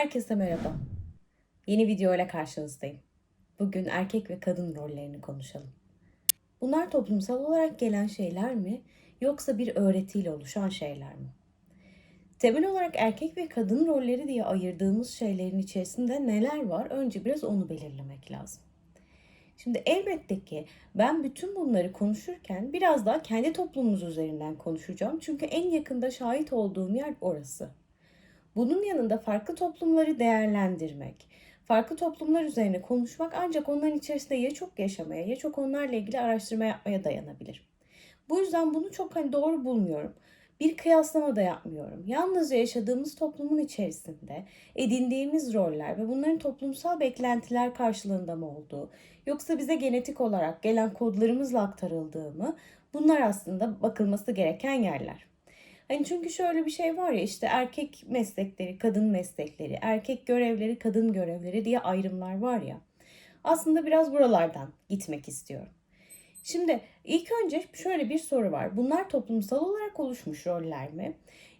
Herkese merhaba. Yeni video ile karşınızdayım. Bugün erkek ve kadın rollerini konuşalım. Bunlar toplumsal olarak gelen şeyler mi yoksa bir öğretiyle oluşan şeyler mi? Temel olarak erkek ve kadın rolleri diye ayırdığımız şeylerin içerisinde neler var? Önce biraz onu belirlemek lazım. Şimdi elbette ki ben bütün bunları konuşurken biraz daha kendi toplumumuz üzerinden konuşacağım. Çünkü en yakında şahit olduğum yer orası. Bunun yanında farklı toplumları değerlendirmek, farklı toplumlar üzerine konuşmak ancak onların içerisinde ya çok yaşamaya ya çok onlarla ilgili araştırma yapmaya dayanabilir. Bu yüzden bunu çok hani doğru bulmuyorum. Bir kıyaslama da yapmıyorum. Yalnızca yaşadığımız toplumun içerisinde edindiğimiz roller ve bunların toplumsal beklentiler karşılığında mı olduğu, yoksa bize genetik olarak gelen kodlarımızla aktarıldığı mı? Bunlar aslında bakılması gereken yerler. Hani çünkü şöyle bir şey var ya işte erkek meslekleri, kadın meslekleri, erkek görevleri, kadın görevleri diye ayrımlar var ya. Aslında biraz buralardan gitmek istiyorum. Şimdi ilk önce şöyle bir soru var. Bunlar toplumsal olarak oluşmuş roller mi?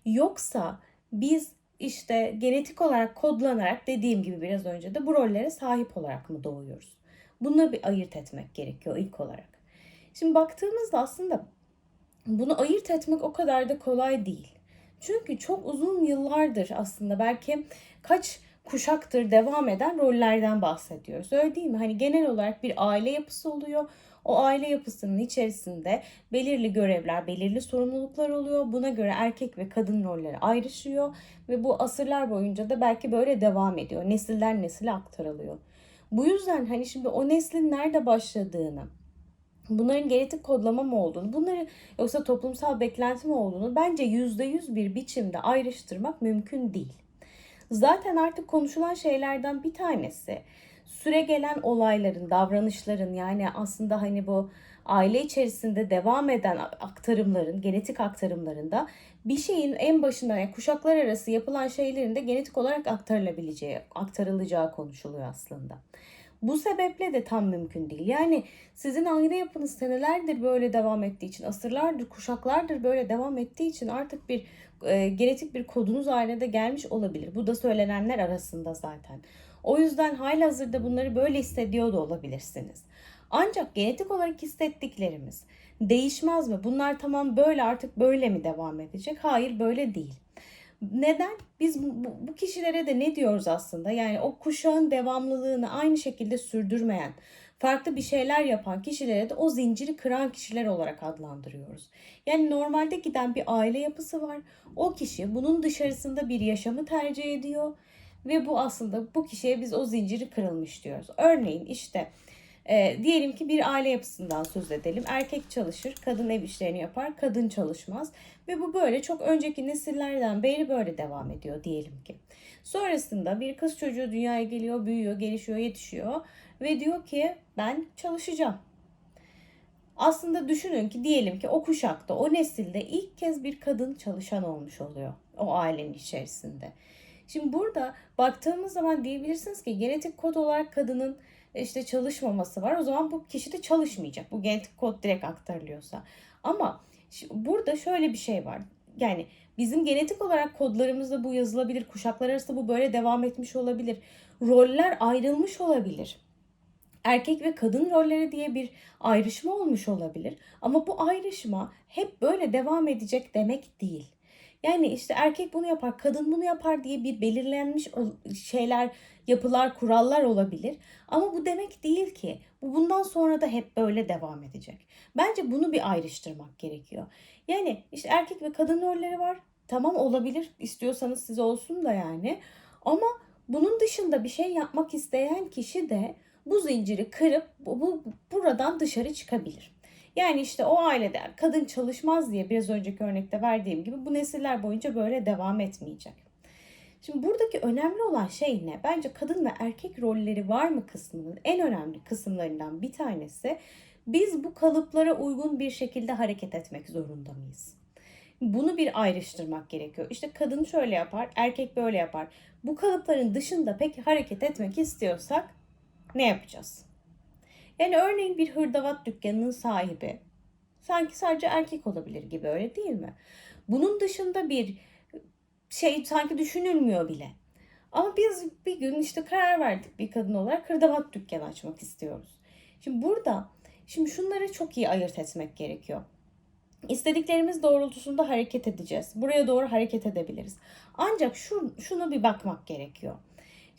Yoksa biz işte genetik olarak kodlanarak dediğim gibi biraz önce de bu rollere sahip olarak mı doğuyoruz? Bunları bir ayırt etmek gerekiyor ilk olarak. Şimdi baktığımızda aslında bunu ayırt etmek o kadar da kolay değil. Çünkü çok uzun yıllardır aslında belki kaç kuşaktır devam eden rollerden bahsediyoruz. Öyle değil mi? Hani genel olarak bir aile yapısı oluyor. O aile yapısının içerisinde belirli görevler, belirli sorumluluklar oluyor. Buna göre erkek ve kadın rolleri ayrışıyor ve bu asırlar boyunca da belki böyle devam ediyor. Nesilden nesile aktarılıyor. Bu yüzden hani şimdi o neslin nerede başladığını, bunların genetik kodlama mı olduğunu, bunları yoksa toplumsal beklenti mi olduğunu bence yüzde yüz bir biçimde ayrıştırmak mümkün değil. Zaten artık konuşulan şeylerden bir tanesi süre gelen olayların, davranışların yani aslında hani bu aile içerisinde devam eden aktarımların, genetik aktarımlarında bir şeyin en başında yani kuşaklar arası yapılan şeylerin de genetik olarak aktarılabileceği, aktarılacağı konuşuluyor aslında. Bu sebeple de tam mümkün değil. Yani sizin aile yapınız senelerdir böyle devam ettiği için, asırlardır, kuşaklardır böyle devam ettiği için artık bir e, genetik bir kodunuz haline de gelmiş olabilir. Bu da söylenenler arasında zaten. O yüzden halihazırda bunları böyle hissediyor da olabilirsiniz. Ancak genetik olarak hissettiklerimiz değişmez mi? Bunlar tamam böyle artık böyle mi devam edecek? Hayır böyle değil. Neden? Biz bu, bu kişilere de ne diyoruz aslında? Yani o kuşağın devamlılığını aynı şekilde sürdürmeyen, farklı bir şeyler yapan kişilere de o zinciri kıran kişiler olarak adlandırıyoruz. Yani normalde giden bir aile yapısı var. O kişi bunun dışarısında bir yaşamı tercih ediyor ve bu aslında bu kişiye biz o zinciri kırılmış diyoruz. Örneğin işte e, diyelim ki bir aile yapısından söz edelim. Erkek çalışır, kadın ev işlerini yapar, kadın çalışmaz. Ve bu böyle çok önceki nesillerden beri böyle devam ediyor diyelim ki. Sonrasında bir kız çocuğu dünyaya geliyor, büyüyor, gelişiyor, yetişiyor ve diyor ki ben çalışacağım. Aslında düşünün ki diyelim ki o kuşakta, o nesilde ilk kez bir kadın çalışan olmuş oluyor o ailenin içerisinde. Şimdi burada baktığımız zaman diyebilirsiniz ki genetik kod olarak kadının işte çalışmaması var. O zaman bu kişi de çalışmayacak. Bu genetik kod direkt aktarılıyorsa. Ama burada şöyle bir şey var. Yani bizim genetik olarak kodlarımızda bu yazılabilir. Kuşaklar arasında bu böyle devam etmiş olabilir. Roller ayrılmış olabilir. Erkek ve kadın rolleri diye bir ayrışma olmuş olabilir. Ama bu ayrışma hep böyle devam edecek demek değil. Yani işte erkek bunu yapar, kadın bunu yapar diye bir belirlenmiş şeyler, yapılar, kurallar olabilir. Ama bu demek değil ki bu bundan sonra da hep böyle devam edecek. Bence bunu bir ayrıştırmak gerekiyor. Yani işte erkek ve kadın rolleri var. Tamam olabilir. istiyorsanız size olsun da yani. Ama bunun dışında bir şey yapmak isteyen kişi de bu zinciri kırıp bu, bu buradan dışarı çıkabilir. Yani işte o ailede kadın çalışmaz diye biraz önceki örnekte verdiğim gibi bu nesiller boyunca böyle devam etmeyecek. Şimdi buradaki önemli olan şey ne? Bence kadın ve erkek rolleri var mı kısmının en önemli kısımlarından bir tanesi biz bu kalıplara uygun bir şekilde hareket etmek zorunda mıyız? Bunu bir ayrıştırmak gerekiyor. İşte kadın şöyle yapar, erkek böyle yapar. Bu kalıpların dışında peki hareket etmek istiyorsak ne yapacağız? Yani örneğin bir hırdavat dükkanının sahibi sanki sadece erkek olabilir gibi öyle değil mi? Bunun dışında bir şey sanki düşünülmüyor bile. Ama biz bir gün işte karar verdik bir kadın olarak hırdavat dükkanı açmak istiyoruz. Şimdi burada şimdi şunları çok iyi ayırt etmek gerekiyor. İstediklerimiz doğrultusunda hareket edeceğiz. Buraya doğru hareket edebiliriz. Ancak şu, şuna bir bakmak gerekiyor.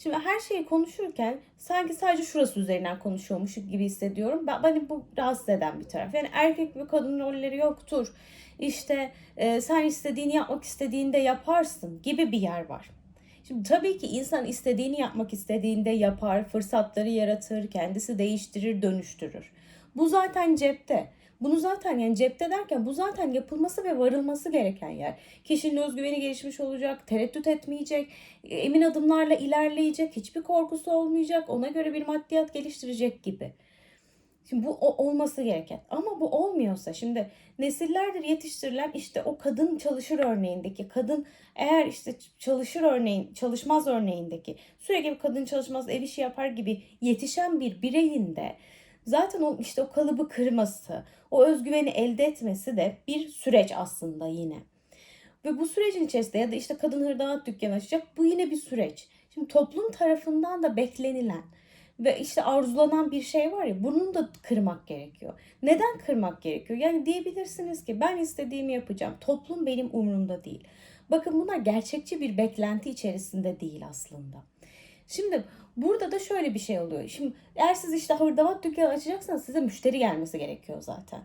Şimdi her şeyi konuşurken sanki sadece şurası üzerinden konuşuyormuş gibi hissediyorum. Ben, beni bu rahatsız eden bir taraf. Yani erkek ve kadın rolleri yoktur. İşte e, sen istediğini yapmak istediğinde yaparsın gibi bir yer var. Şimdi tabii ki insan istediğini yapmak istediğinde yapar, fırsatları yaratır, kendisi değiştirir, dönüştürür. Bu zaten cepte. Bunu zaten yani cepte derken bu zaten yapılması ve varılması gereken yer. Kişinin özgüveni gelişmiş olacak, tereddüt etmeyecek, emin adımlarla ilerleyecek, hiçbir korkusu olmayacak, ona göre bir maddiyat geliştirecek gibi. Şimdi bu olması gereken. Ama bu olmuyorsa şimdi nesillerdir yetiştirilen işte o kadın çalışır örneğindeki kadın eğer işte çalışır örneğin çalışmaz örneğindeki sürekli bir kadın çalışmaz ev işi yapar gibi yetişen bir bireyin de zaten o işte o kalıbı kırması, o özgüveni elde etmesi de bir süreç aslında yine. Ve bu sürecin içerisinde ya da işte kadın hırdavat dükkanı açacak bu yine bir süreç. Şimdi toplum tarafından da beklenilen ve işte arzulanan bir şey var ya bunun da kırmak gerekiyor. Neden kırmak gerekiyor? Yani diyebilirsiniz ki ben istediğimi yapacağım. Toplum benim umurumda değil. Bakın bunlar gerçekçi bir beklenti içerisinde değil aslında. Şimdi burada da şöyle bir şey oluyor. Şimdi eğer siz işte hırdavat dükkanı açacaksanız size müşteri gelmesi gerekiyor zaten.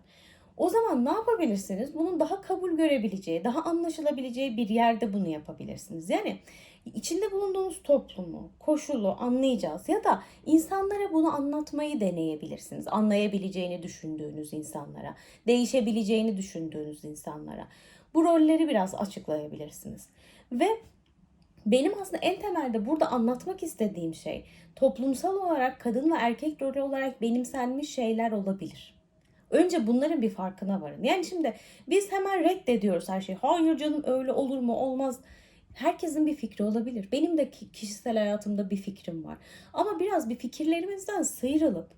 O zaman ne yapabilirsiniz? Bunun daha kabul görebileceği, daha anlaşılabileceği bir yerde bunu yapabilirsiniz. Yani içinde bulunduğunuz toplumu, koşulu anlayacağız ya da insanlara bunu anlatmayı deneyebilirsiniz. Anlayabileceğini düşündüğünüz insanlara, değişebileceğini düşündüğünüz insanlara. Bu rolleri biraz açıklayabilirsiniz. Ve benim aslında en temelde burada anlatmak istediğim şey toplumsal olarak kadın ve erkek rolü olarak benimsenmiş şeyler olabilir. Önce bunların bir farkına varın. Yani şimdi biz hemen reddediyoruz her şeyi. Hayır canım öyle olur mu olmaz. Herkesin bir fikri olabilir. Benim de ki- kişisel hayatımda bir fikrim var. Ama biraz bir fikirlerimizden sıyrılıp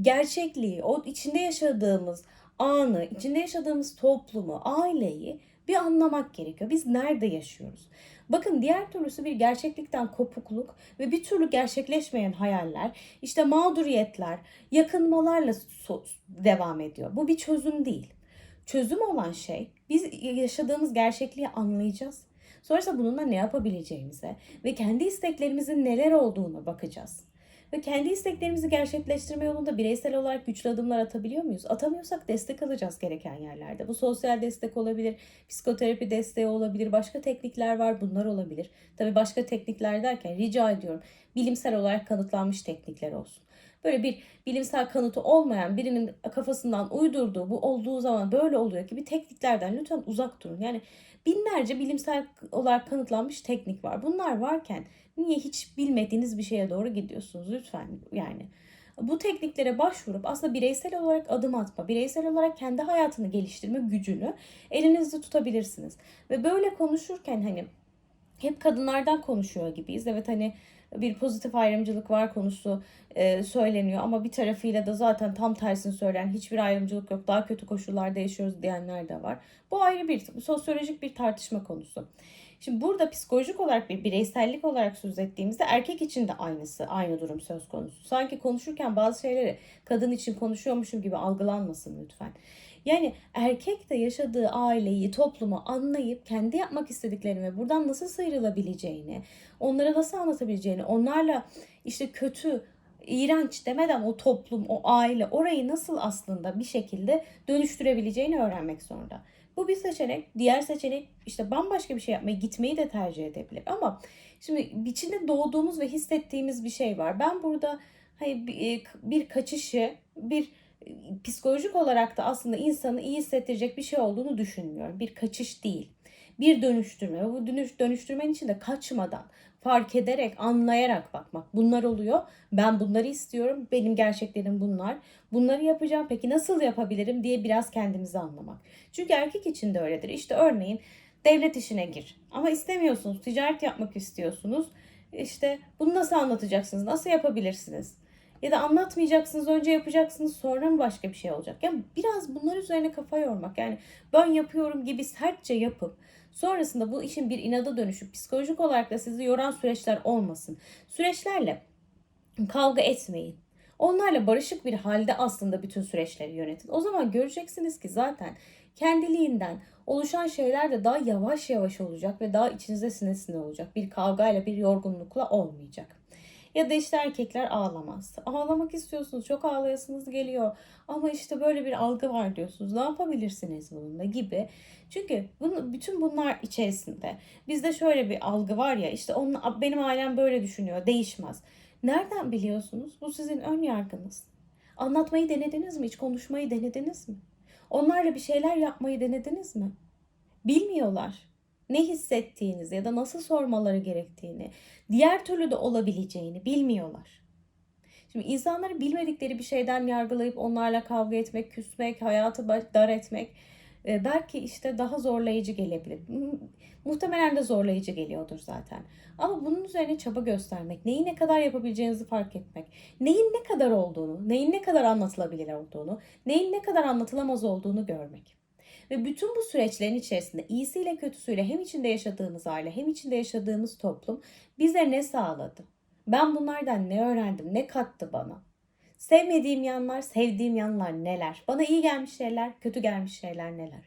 gerçekliği, o içinde yaşadığımız anı, içinde yaşadığımız toplumu, aileyi bir anlamak gerekiyor. Biz nerede yaşıyoruz? Bakın diğer türlüsü bir gerçeklikten kopukluk ve bir türlü gerçekleşmeyen hayaller, işte mağduriyetler, yakınmalarla devam ediyor. Bu bir çözüm değil. Çözüm olan şey biz yaşadığımız gerçekliği anlayacağız. Sonrasında bununla ne yapabileceğimize ve kendi isteklerimizin neler olduğuna bakacağız. Ve kendi isteklerimizi gerçekleştirme yolunda bireysel olarak güçlü adımlar atabiliyor muyuz? Atamıyorsak destek alacağız gereken yerlerde. Bu sosyal destek olabilir, psikoterapi desteği olabilir, başka teknikler var bunlar olabilir. Tabii başka teknikler derken rica ediyorum bilimsel olarak kanıtlanmış teknikler olsun. Böyle bir bilimsel kanıtı olmayan birinin kafasından uydurduğu bu olduğu zaman böyle oluyor gibi tekniklerden lütfen uzak durun. Yani binlerce bilimsel olarak kanıtlanmış teknik var. Bunlar varken niye hiç bilmediğiniz bir şeye doğru gidiyorsunuz lütfen yani. Bu tekniklere başvurup aslında bireysel olarak adım atma, bireysel olarak kendi hayatını geliştirme gücünü elinizde tutabilirsiniz. Ve böyle konuşurken hani hep kadınlardan konuşuyor gibiyiz. Evet hani bir pozitif ayrımcılık var konusu e, söyleniyor ama bir tarafıyla da zaten tam tersini söyleyen hiçbir ayrımcılık yok daha kötü koşullarda yaşıyoruz diyenler de var. Bu ayrı bir sosyolojik bir tartışma konusu. Şimdi burada psikolojik olarak bir bireysellik olarak söz ettiğimizde erkek için de aynısı, aynı durum söz konusu. Sanki konuşurken bazı şeyleri kadın için konuşuyormuşum gibi algılanmasın lütfen. Yani erkek de yaşadığı aileyi, toplumu anlayıp kendi yapmak istediklerini ve buradan nasıl sıyrılabileceğini, onlara nasıl anlatabileceğini, onlarla işte kötü, iğrenç demeden o toplum, o aile orayı nasıl aslında bir şekilde dönüştürebileceğini öğrenmek zorunda. Bu bir seçenek. Diğer seçenek işte bambaşka bir şey yapmayı, gitmeyi de tercih edebilir. Ama şimdi içinde doğduğumuz ve hissettiğimiz bir şey var. Ben burada hayır, bir, bir kaçışı, bir psikolojik olarak da aslında insanı iyi hissettirecek bir şey olduğunu düşünmüyorum. Bir kaçış değil. Bir dönüştürme. Bu dönüş, dönüştürmenin içinde kaçmadan, fark ederek, anlayarak bakmak. Bunlar oluyor. Ben bunları istiyorum. Benim gerçeklerim bunlar. Bunları yapacağım. Peki nasıl yapabilirim diye biraz kendimizi anlamak. Çünkü erkek için de öyledir. İşte örneğin devlet işine gir. Ama istemiyorsunuz. Ticaret yapmak istiyorsunuz. İşte bunu nasıl anlatacaksınız? Nasıl yapabilirsiniz? Ya da anlatmayacaksınız, önce yapacaksınız, sonra mı başka bir şey olacak? Yani biraz bunlar üzerine kafa yormak. Yani ben yapıyorum gibi sertçe yapıp Sonrasında bu işin bir inada dönüşüp psikolojik olarak da sizi yoran süreçler olmasın. Süreçlerle kavga etmeyin. Onlarla barışık bir halde aslında bütün süreçleri yönetin. O zaman göreceksiniz ki zaten kendiliğinden oluşan şeyler de daha yavaş yavaş olacak ve daha içinize sine olacak. Bir kavgayla, bir yorgunlukla olmayacak. Ya da işte erkekler ağlamaz. Ağlamak istiyorsunuz, çok ağlayasınız geliyor. Ama işte böyle bir algı var diyorsunuz. Ne yapabilirsiniz bununla gibi. Çünkü bunu, bütün bunlar içerisinde bizde şöyle bir algı var ya işte onun, benim ailem böyle düşünüyor, değişmez. Nereden biliyorsunuz? Bu sizin ön yargınız. Anlatmayı denediniz mi? Hiç konuşmayı denediniz mi? Onlarla bir şeyler yapmayı denediniz mi? Bilmiyorlar. Ne hissettiğinizi ya da nasıl sormaları gerektiğini, diğer türlü de olabileceğini bilmiyorlar. Şimdi insanları bilmedikleri bir şeyden yargılayıp onlarla kavga etmek, küsmek, hayatı dar etmek e, belki işte daha zorlayıcı gelebilir. Muhtemelen de zorlayıcı geliyordur zaten. Ama bunun üzerine çaba göstermek, neyi ne kadar yapabileceğinizi fark etmek, neyin ne kadar olduğunu, neyin ne kadar anlatılabilir olduğunu, neyin ne kadar anlatılamaz olduğunu görmek. Ve bütün bu süreçlerin içerisinde iyisiyle kötüsüyle hem içinde yaşadığımız aile hem içinde yaşadığımız toplum bize ne sağladı? Ben bunlardan ne öğrendim? Ne kattı bana? Sevmediğim yanlar, sevdiğim yanlar neler? Bana iyi gelmiş şeyler, kötü gelmiş şeyler neler?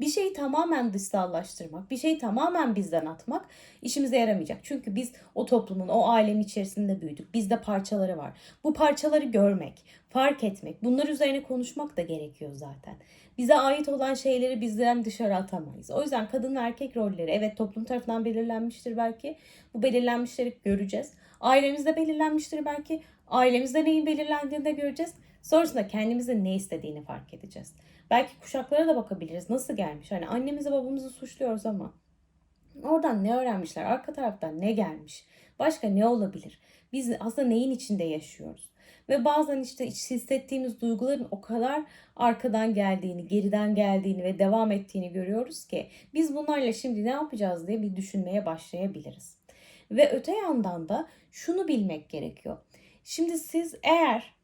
Bir şeyi tamamen dışsallaştırmak, bir şeyi tamamen bizden atmak işimize yaramayacak. Çünkü biz o toplumun, o ailenin içerisinde büyüdük. Bizde parçaları var. Bu parçaları görmek, fark etmek, bunlar üzerine konuşmak da gerekiyor zaten. Bize ait olan şeyleri bizden dışarı atamayız. O yüzden kadın ve erkek rolleri evet toplum tarafından belirlenmiştir belki. Bu belirlenmişleri göreceğiz. Ailemizde belirlenmiştir belki. Ailemizde neyin belirlendiğini de göreceğiz. Sonrasında kendimizin ne istediğini fark edeceğiz. Belki kuşaklara da bakabiliriz. Nasıl gelmiş? Hani annemizi babamızı suçluyoruz ama oradan ne öğrenmişler? Arka taraftan ne gelmiş? Başka ne olabilir? Biz aslında neyin içinde yaşıyoruz? Ve bazen işte hissettiğimiz duyguların o kadar arkadan geldiğini, geriden geldiğini ve devam ettiğini görüyoruz ki biz bunlarla şimdi ne yapacağız diye bir düşünmeye başlayabiliriz. Ve öte yandan da şunu bilmek gerekiyor. Şimdi siz eğer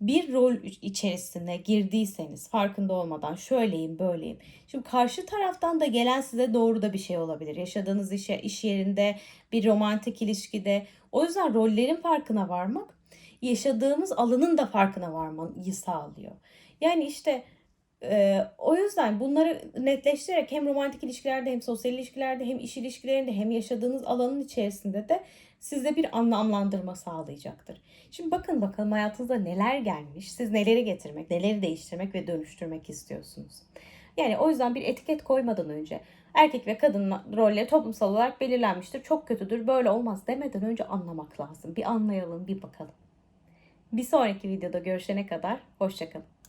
bir rol içerisine girdiyseniz farkında olmadan şöyleyim böyleyim. Şimdi karşı taraftan da gelen size doğru da bir şey olabilir. Yaşadığınız iş, iş yerinde bir romantik ilişkide. O yüzden rollerin farkına varmak yaşadığımız alanın da farkına varmayı sağlıyor. Yani işte e, o yüzden bunları netleştirerek hem romantik ilişkilerde hem sosyal ilişkilerde hem iş ilişkilerinde hem yaşadığınız alanın içerisinde de size bir anlamlandırma sağlayacaktır. Şimdi bakın bakalım hayatınızda neler gelmiş, siz neleri getirmek, neleri değiştirmek ve dönüştürmek istiyorsunuz. Yani o yüzden bir etiket koymadan önce erkek ve kadın rolleri toplumsal olarak belirlenmiştir. Çok kötüdür, böyle olmaz demeden önce anlamak lazım. Bir anlayalım, bir bakalım. Bir sonraki videoda görüşene kadar hoşçakalın.